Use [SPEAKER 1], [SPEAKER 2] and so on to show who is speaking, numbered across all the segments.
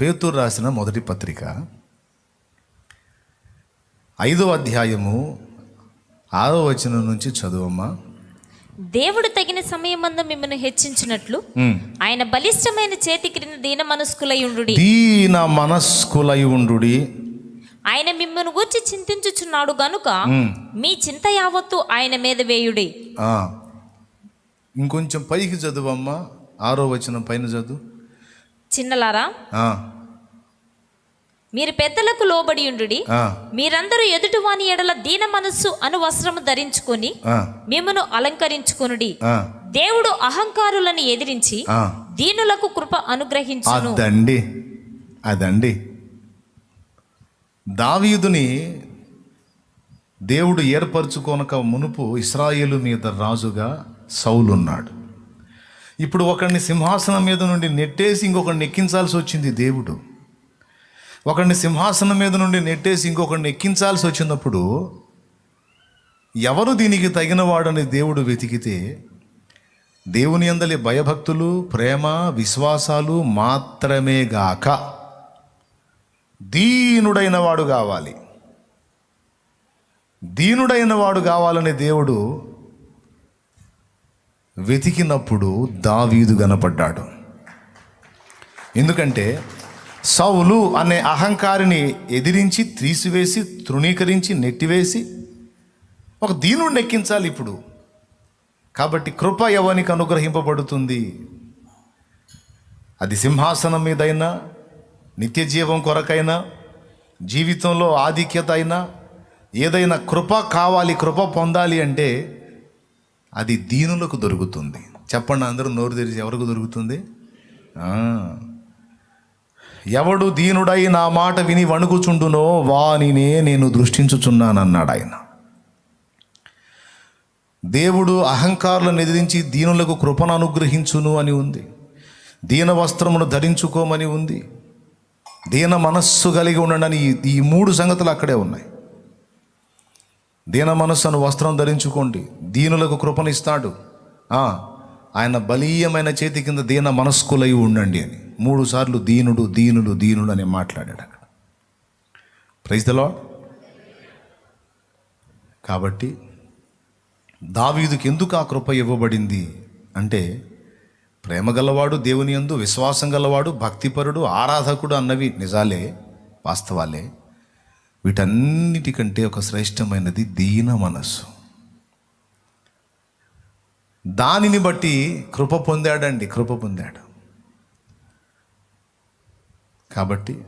[SPEAKER 1] పేతురు రాసిన మొదటి పత్రిక. ఐదో అధ్యాయము ఆరో వచనం నుంచి చదువమ్మా.
[SPEAKER 2] దేవుడు తగిన సమయమందు మిమ్మల్ని హెచ్చించినట్లు. ఆయన బలిష్టమైన చేతి క్రింద దీన మనస్కులయుండు
[SPEAKER 1] దీన మనస్కులై ఉండుడి.
[SPEAKER 2] ఆయన మిమ్మల్ని గూర్చి చింతించుచున్నాడు గనుక. మీ చింత యావత్తు ఆయన మీద వేయుడి.
[SPEAKER 1] ఇంకొంచెం పైకి చదువమ్మా. ఆరో వచనం పైన చదువు.
[SPEAKER 2] చిన్నలారా? మీరు పెద్దలకు లోబడి ఉండుడి
[SPEAKER 1] ఆ,
[SPEAKER 2] మీరందరూ ఎదుటివాని ఎడల దీన మనస్సు అను వస్త్రము ధరించుకొని మిమ్మను అలంకరించుకొనుడి. దేవుడు అహంకారులను ఎదిరించి. దీనులకు కృప అనుగ్రహించును.
[SPEAKER 1] అదండి. అదండి. దావీదుని దేవుడు ఏర్పరచుకోనక మునుపు ఇస్రాయేలు మీద రాజుగా సౌలున్నాడు. ఇప్పుడు ఒకరిని సింహాసనం మీద నుండి నెట్టేసి ఇంకొకరిని ఎక్కించాల్సి వచ్చింది దేవుడు. ఒకరిని సింహాసనం మీద నుండి నెట్టేసి ఇంకొకడిని ఎక్కించాల్సి వచ్చినప్పుడు ఎవరు దీనికి తగినవాడని దేవుడు వెతికితే దేవుని అందలి భయభక్తులు ప్రేమ విశ్వాసాలు మాత్రమే గాక దీనుడైన వాడు కావాలి. దీనుడైన వాడు కావాలని దేవుడు వెతికినప్పుడు దావీదు కనపడ్డాడు ఎందుకంటే సౌలు అనే అహంకారిని ఎదిరించి తీసివేసి తృణీకరించి నెట్టివేసి ఒక దీనుడిని ఎక్కించాలి ఇప్పుడు. కాబట్టి కృప ఎవనికి అనుగ్రహింపబడుతుంది? అది సింహాసనం మీదైనా నిత్య జీవం కొరకైనా జీవితంలో ఆధిక్యత అయినా ఏదైనా కృప కావాలి కృప పొందాలి అంటే అది దీనులకు దొరుకుతుంది. చెప్పండి అందరూ నోరు తెరిచి ఎవరికి దొరుకుతుంది? ఎవడు దీనుడై నా మాట విని వణుకుచుండునో వానినే నేను దృష్టించుచున్నానన్నాడు ఆయన. దేవుడు అహంకారులను ఎదిరించి దీనులకు కృపను అనుగ్రహించును అని ఉంది. దీన వస్త్రమును ధరించుకోమని ఉంది. దీన మనస్సు కలిగి ఉండడని ఈ మూడు సంగతులు అక్కడే ఉన్నాయి. దీన మనస్సును వస్త్రం ధరించుకోండి. దీనులకు కృపను ఇస్తాడు ఆయన బలీయమైన చేతి కింద దీన మనస్కులై ఉండండి అని. మూడు సార్లు దీనుడు దీనుడు దీనుడు అని మాట్లాడాడు అక్కడ. ప్రైజ్ ద కాబట్టి దావీదుకి ఎందుకు ఆ కృప ఇవ్వబడింది? అంటే ప్రేమ గలవాడు దేవుని యందు విశ్వాసం గలవాడు భక్తిపరుడు ఆరాధకుడు అన్నవి నిజాలే వాస్తవాలే. వీటన్నిటికంటే ఒక శ్రేష్టమైనది దీన మనస్సు. దానిని బట్టి కృప పొందాడండి కృప పొందాడు. కాబట్టి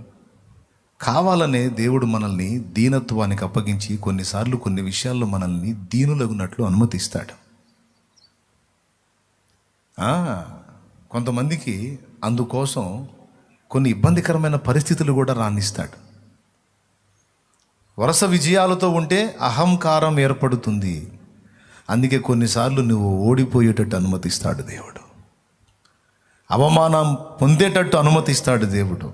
[SPEAKER 1] కావాలనే దేవుడు మనల్ని దీనత్వానికి అప్పగించి కొన్నిసార్లు కొన్ని విషయాల్లో మనల్ని దీనులగున్నట్లు అనుమతిస్తాడు. కొంతమందికి అందుకోసం కొన్ని ఇబ్బందికరమైన పరిస్థితులు కూడా రాణిస్తాడు. వరుస విజయాలతో ఉంటే అహంకారం ఏర్పడుతుంది. అందుకే కొన్నిసార్లు నువ్వు ఓడిపోయేటట్టు అనుమతిస్తాడు దేవుడు. అవమానం పొందేటట్టు అనుమతిస్తాడు దేవుడు.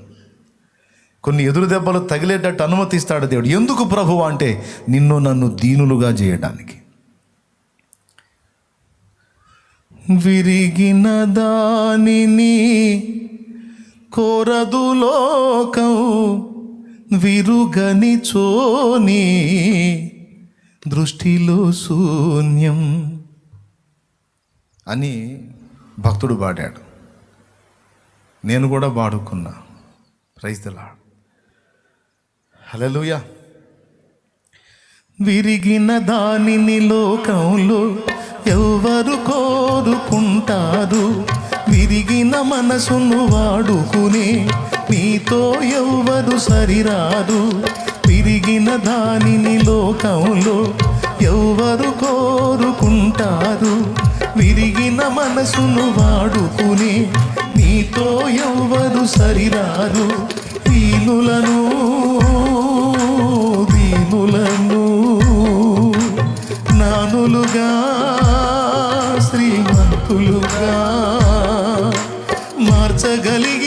[SPEAKER 1] కొన్ని ఎదురు దెబ్బలు తగిలేటట్టు అనుమతిస్తాడు దేవుడు. ఎందుకు ప్రభు అంటే నిన్ను నన్ను దీనులుగా చేయడానికి. విరిగిన దానిని కోరదు లోకం. విరుగని చోని దృష్టిలో శూన్యం. అని భక్తుడు పాడాడు. నేను కూడా పాడుకున్నా. రైతులా హలలుయా విరిగిన దానిని లోకంలో ఎవరు కోరుకుంటారు. విరిగిన మనసును వాడుకునే నీతో ఎవ్వరు సరిరారు తిరిగిన దానిని లోకంలో ఎవ్వరు కోరుకుంటారు. విరిగిన మనసును వాడుకునే నీతో ఎవ్వరు సరిరారు దీనులను దీనులను నానులుగా శ్రీమంతులుగా మార్చగలి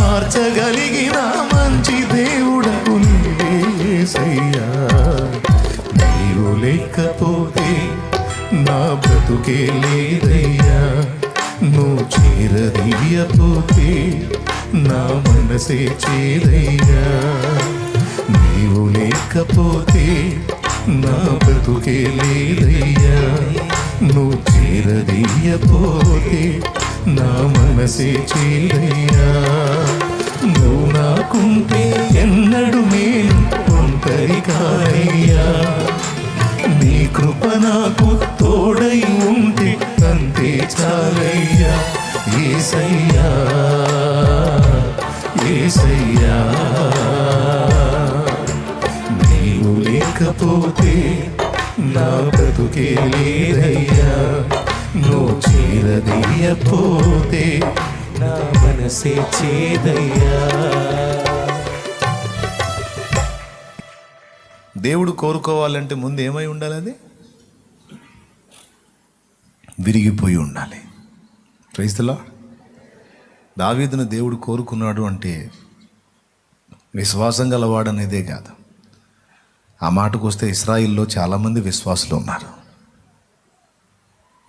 [SPEAKER 1] మార్చగలిగిన మంచి దేవుడకు నీవే నీవు లేకపోతే నా బ్రతుకే లేదయ్యా. నువ్వు చేరదీయపోతే నా మనసే చేరయ్యా నీవు లేకపోతే నా బ్రతుకే లేదయ్యా. నువ్వు చేరదీయపోతే నా మనసే చేరయ్యా నువ్వు నాకుంటే ఎన్నడు నేను ఒంటరి కానయ్యా నీ కృప నాకు తోడై ఉంటే అంతే చాలయ్యా. ఏసయ్యా ఏసయ్యా. నీవు లేకపోతే నా బ్రతుకే లేదయ్యా. నువ్వు చీరదీయపోతే
[SPEAKER 3] నా మనసే చేదయ్యా.
[SPEAKER 1] దేవుడు కోరుకోవాలంటే ముందు ఏమై ఉండాలి అది? విరిగిపోయి ఉండాలి. క్రైస్తలా దావీదును దేవుడు కోరుకున్నాడు అంటే విశ్వాసం గలవాడనేదే కాదు. ఆ మాటకు వస్తే ఇస్రాయిల్లో చాలామంది విశ్వాసులు ఉన్నారు.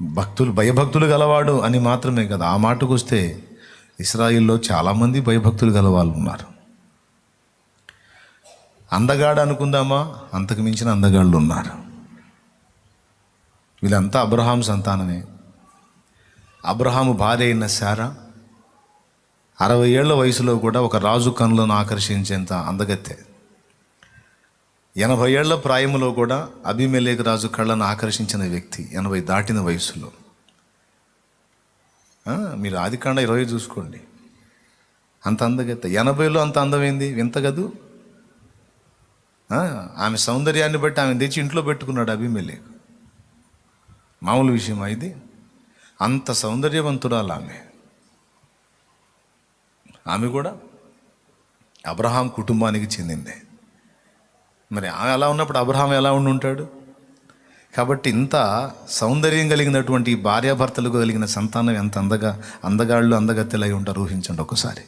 [SPEAKER 1] భక్తులు భయభక్తులు గలవాడు అని మాత్రమే కదా. ఆ మాటకు వస్తే ఇస్రాయిల్లో చాలామంది భయభక్తులు గల వాళ్ళు ఉన్నారు. అందగాడు అనుకుందామా? అంతకు మించిన అందగాళ్ళు ఉన్నారు. వీళ్ళంతా అబ్రహాం సంతానమే. అబ్రహాము భార్య అయిన శారా అరవై ఏళ్ళ వయసులో కూడా ఒక రాజు కనులను ఆకర్షించేంత అందగత్తె. ఎనభై ఏళ్ళ ప్రాయములో కూడా అభిమేలేక రాజు కళ్ళను ఆకర్షించిన వ్యక్తి ఎనభై దాటిన వయసులో. మీరు ఆదికాండ ఇరవై చూసుకోండి. అంత అందగత ఎనభైలో అంత అందమైంది? వింత కదూ? ఆమె సౌందర్యాన్ని బట్టి ఆమె తెచ్చి ఇంట్లో పెట్టుకున్నాడు అభిమేలేకు మామూలు విషయమా ఇది? అంత సౌందర్యవంతురాలు ఆమె. ఆమె కూడా అబ్రహాం కుటుంబానికి చెందిందే. మరి ఆమె అలా ఉన్నప్పుడు అబ్రహాం ఎలా ఉండి ఉంటాడు కాబట్టి ఇంత సౌందర్యం కలిగినటువంటి భార్యాభర్తలు భార్యాభర్తలకు కలిగిన సంతానం ఎంత అందగా అందగాళ్ళు అందగత్తెలై ఉంటారు? ఊహించండి ఒకసారి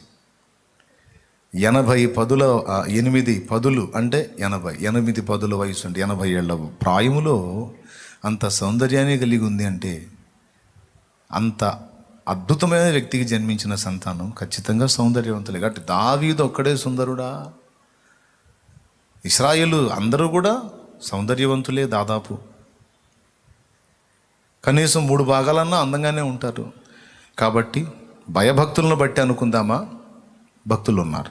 [SPEAKER 1] ఎనభై పదుల ఎనిమిది పదులు అంటే ఎనభై ఎనిమిది పదుల వయసు అంటే ఎనభై ఏళ్ళ ప్రాయములో అంత సౌందర్యాన్ని కలిగి ఉంది అంటే అంత అద్భుతమైన వ్యక్తికి జన్మించిన సంతానం ఖచ్చితంగా సౌందర్యవంతులే. కాబట్టి దావీదు ఒక్కడే సుందరుడా? ఇస్రాయిలు అందరూ కూడా సౌందర్యవంతులే దాదాపు. కనీసం మూడు భాగాలన్నా అందంగానే ఉంటారు. కాబట్టి భయభక్తులను బట్టి అనుకుందామా? భక్తులు ఉన్నారు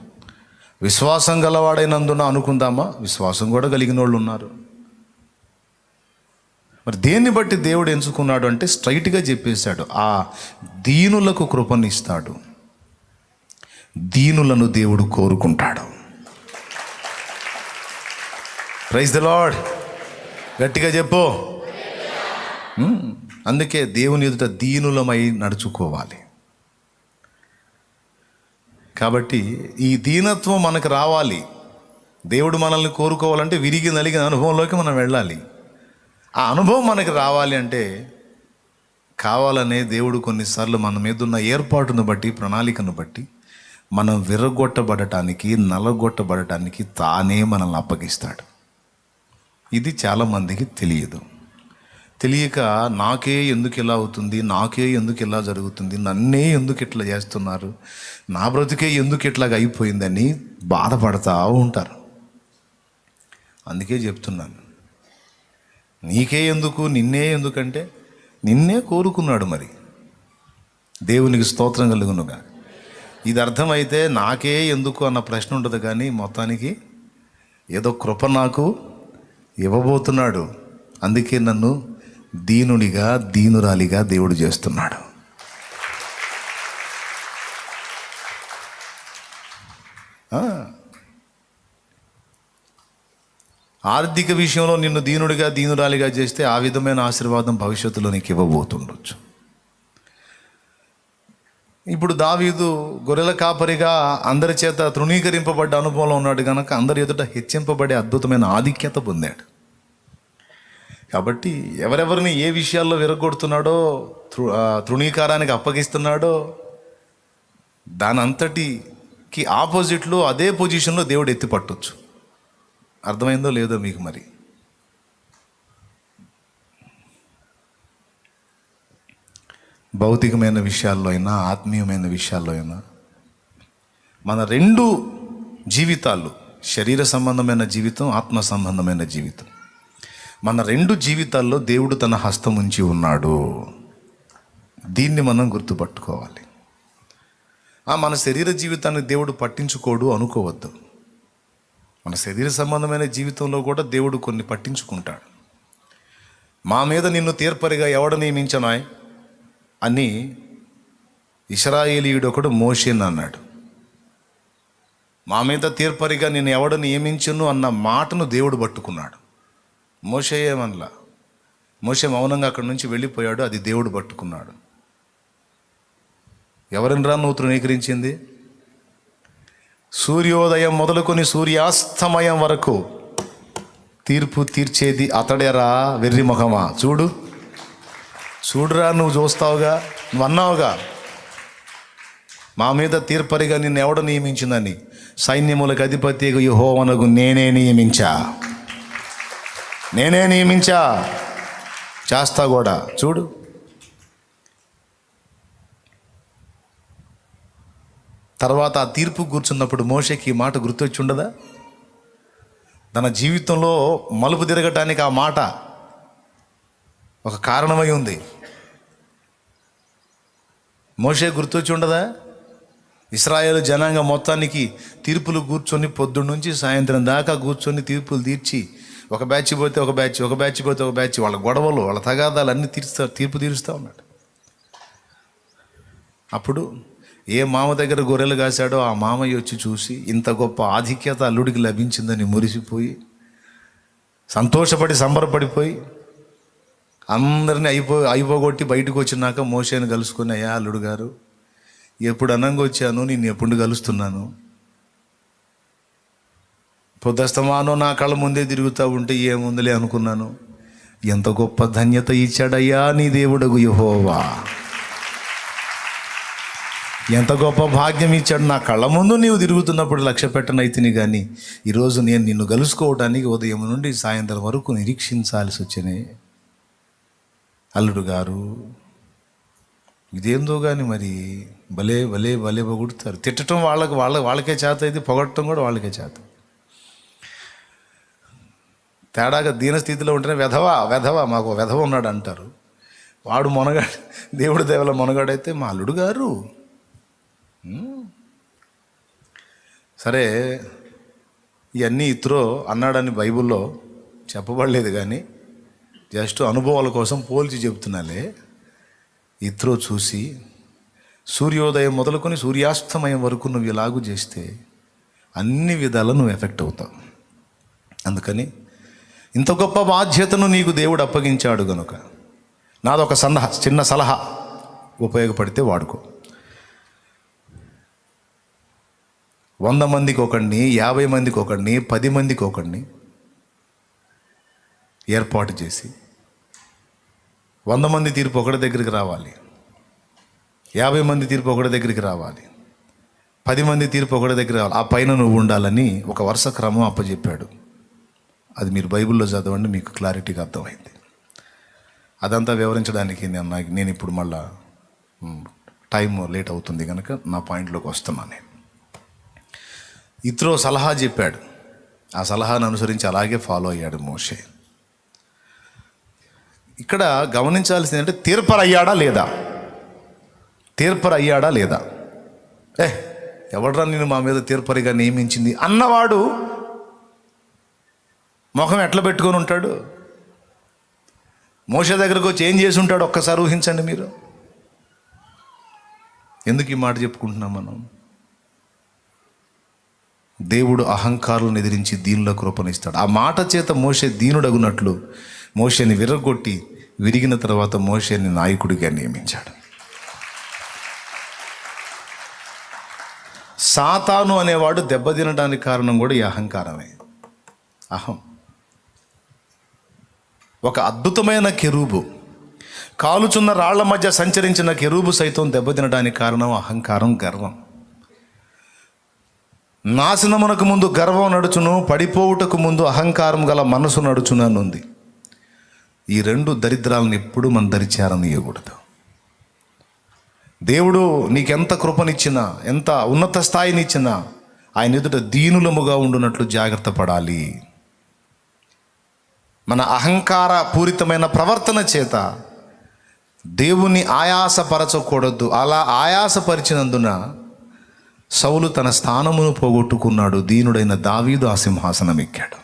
[SPEAKER 1] విశ్వాసం గలవాడైనందున అనుకుందామా? విశ్వాసం కూడా కలిగిన వాళ్ళు ఉన్నారు మరి దేన్ని బట్టి దేవుడు ఎంచుకున్నాడు అంటే స్ట్రైట్గా చెప్పేశాడు. ఆ దీనులకు కృపనిస్తాడు. దీనులను దేవుడు కోరుకుంటాడు. ప్రైజ్ ద లాడ్ గట్టిగా చెప్పు. Hmm. అందుకే దేవుని ఎదుట దీనులమై నడుచుకోవాలి. కాబట్టి ఈ దీనత్వం మనకు రావాలి. దేవుడు మనల్ని కోరుకోవాలంటే విరిగి నలిగిన అనుభవంలోకి మనం వెళ్ళాలి. ఆ అనుభవం మనకి రావాలి అంటే కావాలనే దేవుడు కొన్నిసార్లు మన మీద ఉన్న ఏర్పాటును బట్టి ప్రణాళికను బట్టి మనం విరగొట్టబడటానికి నలగొట్టబడటానికి తానే మనల్ని అప్పగిస్తాడు. ఇది చాలామందికి తెలియదు. తెలియక నాకే ఎందుకు ఇలా అవుతుంది నాకే ఎందుకు ఇలా జరుగుతుంది నన్నే ఎందుకు ఇట్లా చేస్తున్నారు నా బ్రతికే ఎందుకు ఇట్లాగ అయిపోయిందని బాధపడతా ఉంటారు. అందుకే చెప్తున్నాను. నీకే ఎందుకు నిన్నే ఎందుకంటే నిన్నే కోరుకున్నాడు మరి. దేవునికి స్తోత్రం కలుగునుగా. ఇది అర్థమైతే నాకే ఎందుకు అన్న ప్రశ్న ఉండదు కానీ మొత్తానికి ఏదో కృప నాకు ఇవ్వబోతున్నాడు. అందుకే నన్ను దీనునిగా దీనురాలిగా దేవుడు చేస్తున్నాడు. ఆర్థిక విషయంలో నిన్ను దీనుడిగా దీనురాలిగా చేస్తే ఆ విధమైన ఆశీర్వాదం భవిష్యత్తులో నీకు ఇవ్వబోతుండొచ్చు. ఇప్పుడు దావీదు గొర్రెల కాపరిగా అందరి చేత తృణీకరింపబడ్డ అనుభవంలో ఉన్నాడు కనుక అందరి ఎదుట హెచ్చింపబడే అద్భుతమైన ఆధిక్యత పొందాడు. కాబట్టి ఎవరెవరిని ఏ విషయాల్లో విరగొడుతున్నాడో తృ తృణీకారానికి అప్పగిస్తున్నాడో దాని అంతటికి ఆపోజిట్లో అదే పొజిషన్లో దేవుడు ఎత్తి పట్టొచ్చు. అర్థమైందో లేదో మీకు మరి? భౌతికమైన విషయాల్లో అయినా ఆత్మీయమైన విషయాల్లో అయినా మన రెండు జీవితాలు శరీర సంబంధమైన జీవితం ఆత్మ సంబంధమైన జీవితం. మన రెండు జీవితాల్లో దేవుడు తన హస్తం ఉంచి ఉన్నాడు. దీన్ని మనం గుర్తుపట్టుకోవాలి. ఆ, మన శరీర జీవితాన్ని దేవుడు పట్టించుకోడు అనుకోవద్దు. మన శరీర సంబంధమైన జీవితంలో కూడా దేవుడు కొన్ని పట్టించుకుంటాడు. మా మీద నిన్ను తీర్పరిగా ఎవడ నియమించనాయ్ అని ఇస్రాయేలీయుడు ఒకడు మోషేన్ అన్నాడు. మా మీద తీర్పరిగా నేను ఎవడు నియమించను అన్న మాటను దేవుడు పట్టుకున్నాడు. మోషే మోసే మౌనంగా అక్కడి నుంచి వెళ్ళిపోయాడు అది దేవుడు పట్టుకున్నాడు. ఎవరిని రా నువ్వు తృణీకరించింది సూర్యోదయం మొదలుకొని సూర్యాస్తమయం వరకు తీర్పు తీర్చేది అతడేరా వెర్రి మొహమా? చూడు. చూడురా నువ్వు చూస్తావుగా నువ్వు అన్నావుగా. మా మీద తీర్పరిగా నిన్ను ఎవడు నియమించిందని? సైన్యములకు అధిపతి యహోవనకు నేనే నియమించా. నేనే నియమించా. చేస్తా కూడా చూడు. తర్వాత ఆ తీర్పు కూర్చున్నప్పుడు మోషకి ఈ మాట గుర్తొచ్చి ఉండదా? తన జీవితంలో మలుపు తిరగటానికి ఆ మాట ఒక కారణమై ఉంది. మోషే గుర్తొచ్చి ఉండదా? ఇస్రాయేల్ జనాంగం మొత్తానికి తీర్పులు కూర్చొని పొద్దున్నుంచి సాయంత్రం దాకా కూర్చొని తీర్పులు తీర్చి ఒక బ్యాచ్ పోతే ఒక బ్యాచ్ ఒక బ్యాచ్ పోతే ఒక బ్యాచ్ వాళ్ళ గొడవలు వాళ్ళ తగాదాలు అన్నీ తీరుస్తా తీర్పు తీరుస్తూ ఉన్నాడు. అప్పుడు ఏ మామ దగ్గర గొర్రెలు కాశాడో ఆ మామయ్య వచ్చి చూసి ఇంత గొప్ప ఆధిక్యత అల్లుడికి లభించిందని మురిసిపోయి సంతోషపడి సంబరపడిపోయి అందరిని అయిపో అయిపోగొట్టి బయటకు వచ్చినాక మోసేని కలుసుకుని అయ్యా అల్లుడు గారు ఎప్పుడు అన్నంగా వచ్చాను నేను ఎప్పుడు కలుస్తున్నాను పొద్దస్తమానో నా కళ్ళ ముందే తిరుగుతూ ఉంటే ఏముందిలే అనుకున్నాను. ఎంత గొప్ప ధన్యత ఇచ్చాడయ్యా నీ దేవుడగు యహోవా. ఎంత గొప్ప భాగ్యం ఇచ్చాడు నా కళ్ళ ముందు నీవు తిరుగుతున్నప్పుడు లక్ష్య పెట్టనైతిని కానీ ఈరోజు నేను నిన్ను కలుసుకోవడానికి ఉదయం నుండి సాయంత్రం వరకు నిరీక్షించాల్సి వచ్చినాయి అల్లుడు గారు ఇదేందో కానీ మరి భలే భలే భలే పొగుడుతారు. తిట్టడం వాళ్ళకి వాళ్ళ వాళ్ళకే చేత ఇది పొగడటం కూడా వాళ్ళకే చేత. తేడాగా దీనస్థితిలో ఉంటేనే వెధవా వెధవా మాకు వెధవ ఉన్నాడు అంటారు. వాడు మొనగాడు దేవుడి దేవల మొనగాడైతే మా అల్లుడు గారు. సరే ఇవన్నీ ఇత్రో అన్నాడని బైబిల్లో చెప్పబడలేదు కానీ జస్ట్ అనుభవాల కోసం పోల్చి చెబుతున్నాలే ఇత్రో చూసి సూర్యోదయం మొదలుకొని సూర్యాస్తమయం వరకు నువ్వు ఇలాగూ చేస్తే అన్ని విధాల నువ్వు ఎఫెక్ట్ అవుతావు. అందుకని ఇంత గొప్ప బాధ్యతను నీకు దేవుడు అప్పగించాడు గనుక నాదొక సలహా చిన్న సలహా ఉపయోగపడితే వాడుకో. వంద మందికి ఒకడిని యాభై మందికి ఒకడిని పది మందికి ఒకడిని ఏర్పాటు చేసి వంద మంది తీర్పు ఒకటి దగ్గరికి రావాలి యాభై మంది తీర్పు ఒకటి దగ్గరికి రావాలి పది మంది తీర్పు ఒకటి దగ్గర రావాలి ఆ పైన నువ్వు ఉండాలని ఒక వరుస క్రమం అప్పచెప్పాడు అది మీరు బైబిల్లో చదవండి మీకు క్లారిటీగా అర్థమైంది. అదంతా వివరించడానికి నేను నాకు నేను ఇప్పుడు మళ్ళా టైం లేట్ అవుతుంది కనుక నా పాయింట్లోకి వస్తున్నాను నేను. ఇత్రో సలహా చెప్పాడు. ఆ సలహాను అనుసరించి అలాగే ఫాలో అయ్యాడు మోషే. ఇక్కడ గమనించాల్సింది అంటే తీర్పర్ అయ్యాడా లేదా? తీర్పర్ అయ్యాడా లేదా? ఏ ఎవడరా నేను మా మీద తీర్పరిగా నియమించింది? అన్నవాడు ముఖం ఎట్లా పెట్టుకొని ఉంటాడు? మోష దగ్గరకు వచ్చి ఏం చేసి ఉంటాడు? ఒక్కసారి ఊహించండి మీరు. ఎందుకు ఈ మాట చెప్పుకుంటున్నాం మనం? దేవుడు అహంకారులను ఎదిరించి దీనిలో కృపణిస్తాడు ఆ మాట చేత మోసే దీనుడగునట్లు మోషేని విరగొట్టి విరిగిన తర్వాత మోషేని నాయకుడిగా నియమించాడు. సాతాను అనేవాడు దెబ్బతినడానికి కారణం కూడా ఈ అహంకారమే. అహం. ఒక అద్భుతమైన కెరూబు. కాలుచున్న రాళ్ళ మధ్య సంచరించిన కెరూబు సైతం దెబ్బతినడానికి కారణం అహంకారం గర్వం. నాశనమునకు ముందు గర్వం నడుచును పడిపోవుటకు ముందు అహంకారం గల మనసు నడుచును అని ఉంది ఈ రెండు దరిద్రాలను ఎప్పుడు మన దరిచారనియకూడదు. దేవుడు నీకెంత కృపనిచ్చినా ఎంత ఉన్నత స్థాయినిచ్చినా ఆయన ఎదుట దీనులముగా ఉండునట్లు జాగ్రత్త పడాలి. మన అహంకార పూరితమైన ప్రవర్తన చేత దేవుని ఆయాసపరచకూడదు. అలా ఆయాసపరిచినందున సౌలు తన స్థానమును పోగొట్టుకున్నాడు. దీనుడైన దావీదు ఆ సింహాసనం ఎక్కాడు